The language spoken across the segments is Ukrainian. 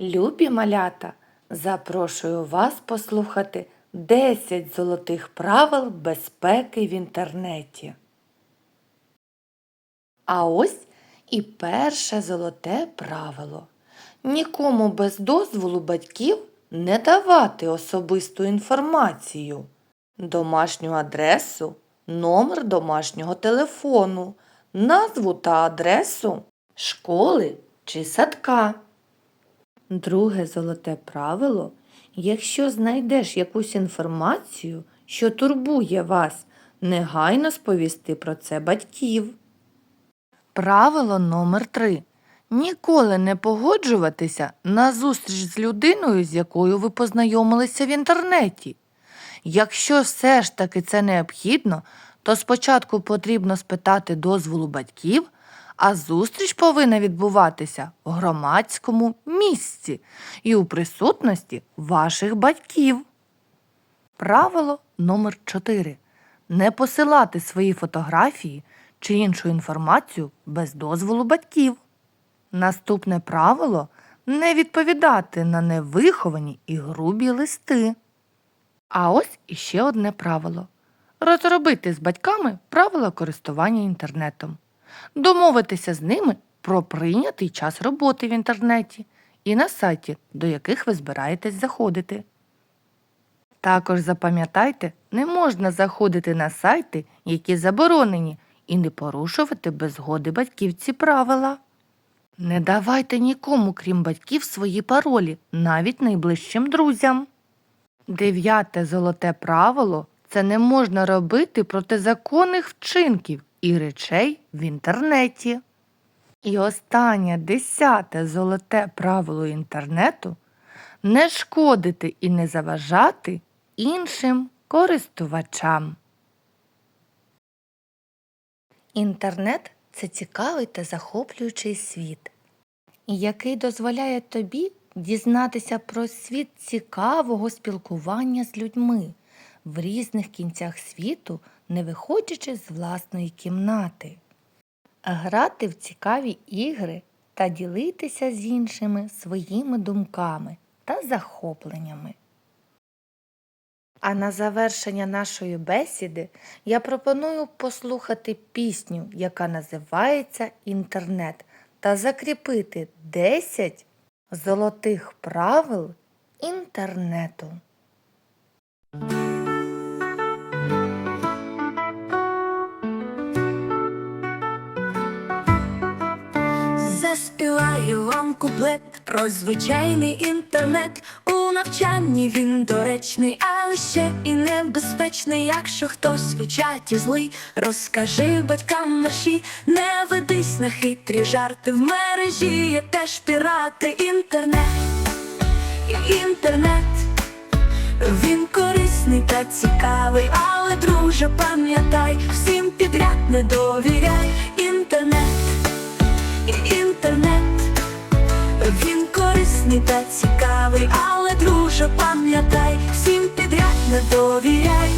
Любі малята, запрошую вас послухати 10 золотих правил безпеки в інтернеті. А ось і перше золоте правило. Нікому без дозволу батьків не давати особисту інформацію, домашню адресу, номер домашнього телефону, назву та адресу школи чи садка. Друге золоте правило якщо знайдеш якусь інформацію, що турбує вас, негайно сповісти про це батьків. Правило номер 3 Ніколи не погоджуватися на зустріч з людиною, з якою ви познайомилися в інтернеті. Якщо все ж таки це необхідно, то спочатку потрібно спитати дозволу батьків, а зустріч повинна відбуватися в громадському місці і у присутності ваших батьків. Правило номер 4 Не посилати свої фотографії чи іншу інформацію без дозволу батьків. Наступне правило не відповідати на невиховані і грубі листи. А ось іще одне правило розробити з батьками правила користування інтернетом, домовитися з ними про прийнятий час роботи в інтернеті і на сайті, до яких ви збираєтесь заходити. Також запам'ятайте, не можна заходити на сайти, які заборонені, і не порушувати без згоди батьків ці правила. Не давайте нікому, крім батьків, свої паролі, навіть найближчим друзям. Дев'яте золоте правило це не можна робити протизаконних вчинків і речей в інтернеті. І останнє десяте золоте правило інтернету не шкодити і не заважати іншим користувачам. Інтернет це цікавий та захоплюючий світ, який дозволяє тобі дізнатися про світ цікавого спілкування з людьми в різних кінцях світу, не виходячи з власної кімнати, грати в цікаві ігри та ділитися з іншими своїми думками та захопленнями. А на завершення нашої бесіди я пропоную послухати пісню, яка називається Інтернет, та закріпити 10 золотих правил інтернету. Заспіваю вам куплет про звичайний інтернет. У навчанні він доречний, але ще і небезпечний. Якщо хтось у чаті злий, розкажи батькам наші, не ведись на хитрі жарти. В мережі є теж пірати. Інтернет, інтернет, він корисний та цікавий, але друже, пам'ятай, всім підряд не довіряй. Корисний та цікавий, але друже, пам'ятай, всім підряд не довіряй.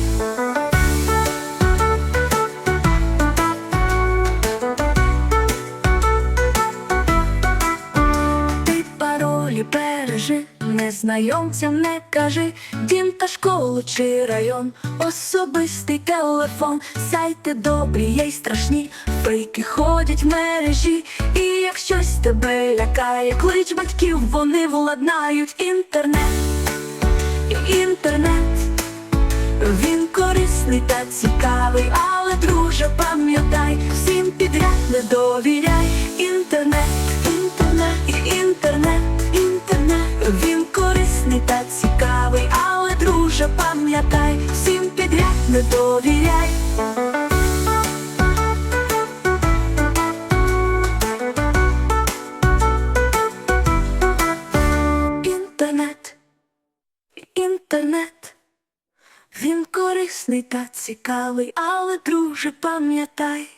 Ти паролі бережи, незнайомцям не кажи, дім та школу чи район, особистий телефон, сайти добрі є й страшні, фейки ходять в мережі, і щось тебе лякає, клич батьків, вони владнають інтернет, інтернет, він корисний та цікавий, але друже, пам'ятай, всім підряд не довіряй, інтернет, інтернет, інтернет, інтернет, він корисний та цікавий, але друже, пам'ятай, всім підряд не довіряй. Інтернет, він корисний та цікавий, але друже, пам'ятай,